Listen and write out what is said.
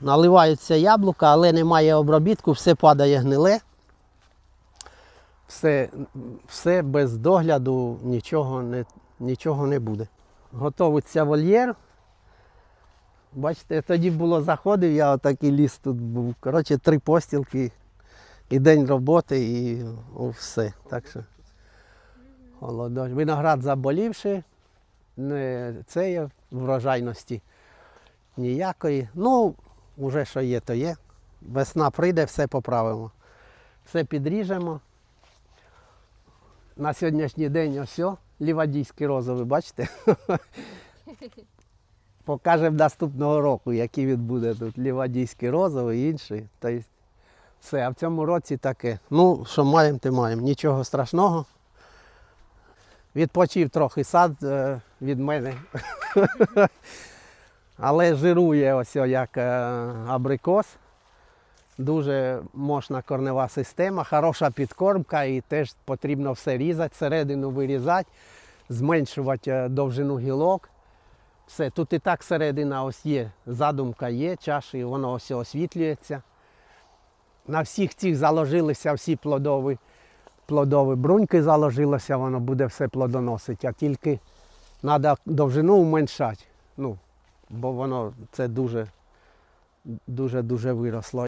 наливаються яблука, але немає обробітку, все падає гниле. Все, все без догляду, нічого не, нічого не буде. Готовиться вольєр. Бачите, тоді було заходив, я отакий ліс тут був. Коротше, три постілки і день роботи, і все. Так що холодоч. Виноград заболівши, не це є врожайності ніякої. Ну, вже що є, то є. Весна прийде, все поправимо. Все підріжемо. На сьогоднішній день ось о, лівадійський розовий, бачите? Покажемо наступного року, який він буде тут. Лівадійський розовий і інший. Тобто, все, а в цьому році таке. Ну, що маємо, те маємо. Нічого страшного. Відпочив трохи сад е, від мене. Але жирує ось як е, абрикос. Дуже мощна корнева система, хороша підкормка і теж потрібно все різати, середину вирізати, зменшувати е, довжину гілок. Все, тут і так середина ось є, задумка є, чаші, воно ось освітлюється. На всіх цих заложилися всі плодові, плодові бруньки заложилося, воно буде все плодоносити, а тільки треба довжину уменшати. Ну, бо воно це дуже дуже дуже виросло.